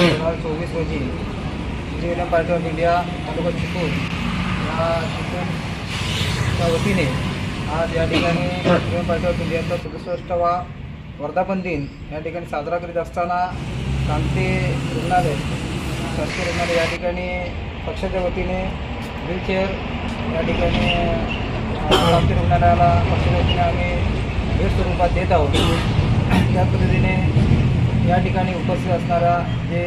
दोन हजार चोवीस रोजी Indian party of India taluka Chiplun या चिपूरच्या वतीने आज या ठिकाणी इंडियन पार्टी ऑफ इंडियाचा सदुसष्टवा वर्धापन दिन या ठिकाणी साजरा करीत असताना क्रांती रुग्णालय शासकीय रुग्णालय या ठिकाणी पक्षाच्या वतीने व्हीलचेअर या ठिकाणी क्रांती रुग्णालयाला पक्षाच्या वतीने आम्ही भेट स्वरूपात देत आहोत त्या पद्धतीने या ठिकाणी उपस्थित असणारा जे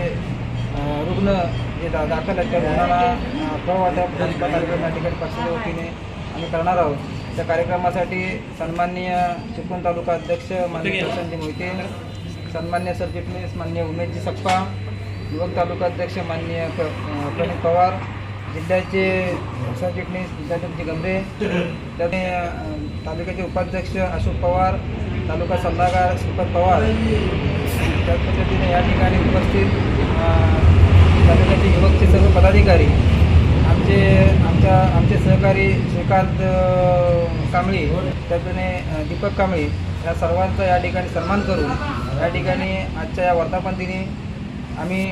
रुग्ण जे दा दाखल आहेत. त्या रुग्णाला जनता कार्यक्रम या ठिकाणी पक्षाच्या वतीने आम्ही करणार आहोत. त्या कार्यक्रमासाठी सन्माननीय चिपळूण तालुका अध्यक्ष माननीय प्रशांतजी मोहिते सन्मान्य सरचिटणीस माननीय उमेशजी सप्पा युवक तालुका अध्यक्ष अं, प्रणित पवार जिल्ह्याचे सरचिटणीस विद्यार्थी गंभे त्याने तालुक्याचे उपाध्यक्ष अशोक पवार तालुका सल्लागार श्रीपद पवार पद्धतीने या ठिकाणी उपस्थित तालुक्याचे युवकचे सर्व पदाधिकारी आमचे आमच्या आमचे सहकारी श्रीकांत कांबळे अं, दीपक कांबळे या सर्वांचा या ठिकाणी सन्मान करून या ठिकाणी आजच्या या वर्धापन दिनी आम्ही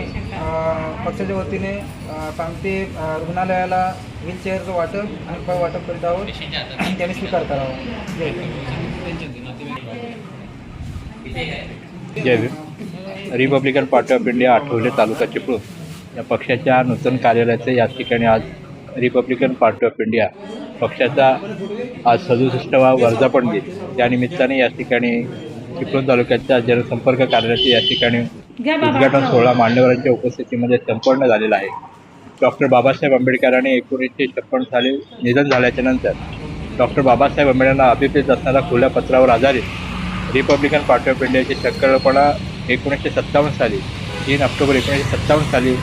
पक्षाच्या वतीने अं, रुग्णालयाला व्हीलचेअरचं वाटप आणि फळ वाटप करीत आहोत आणि त्याने स्वीकार करावा. जय Republican party of India Athawale taluka Chiplun या पक्षाच्या नूतन कार्यालयाचे या ठिकाणी आज रिपब्लिकन पार्टी ऑफ इंडिया पक्षाचा आज सदुसष्टवा वर्धापन दिन त्यानिमित्ताने या ठिकाणी चिपळूण तालुक्याच्या जनसंपर्क कार्यालयाचे या ठिकाणी उद्घाटन सोहळा मान्यवरांच्या उपस्थितीमध्ये संपन्न झालेला आहे. डॉक्टर बाबासाहेब आंबेडकरांनी एकोणीसशे छप्पन साली निधन झाल्याच्यानंतर डॉक्टर बाबासाहेब आंबेडकरांना अभिप्रेत असणाऱ्या खुल्या पत्रावर आधारित रिपब्लिकन पार्टी ऑफ इंडियाची संकल्पना एकोणीसशे सत्तावन्न साली तीन ऑक्टोबर एकोणीसशे सत्तावन्न साली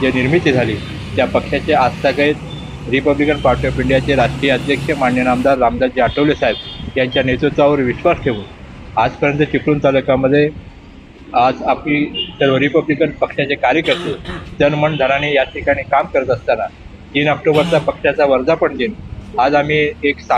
जे निर्मिती झाली त्या पक्षाचे आजतागत रिपब्लिकन पार्टी ऑफ इंडियाचे राष्ट्रीय अध्यक्ष मान्य आमदार रामदासजी आठवले साहेब यांच्या नेतृत्वावर विश्वास ठेवून आजपर्यंत चिपळूण तालुक्यामध्ये आज आपली सर्व रिपब्लिकन पक्षाचे कार्यकर्ते तन धनाने या ठिकाणी काम करत असताना तीन ऑक्टोबरचा पक्षाचा वर्धापन दिन आज आम्ही एक सा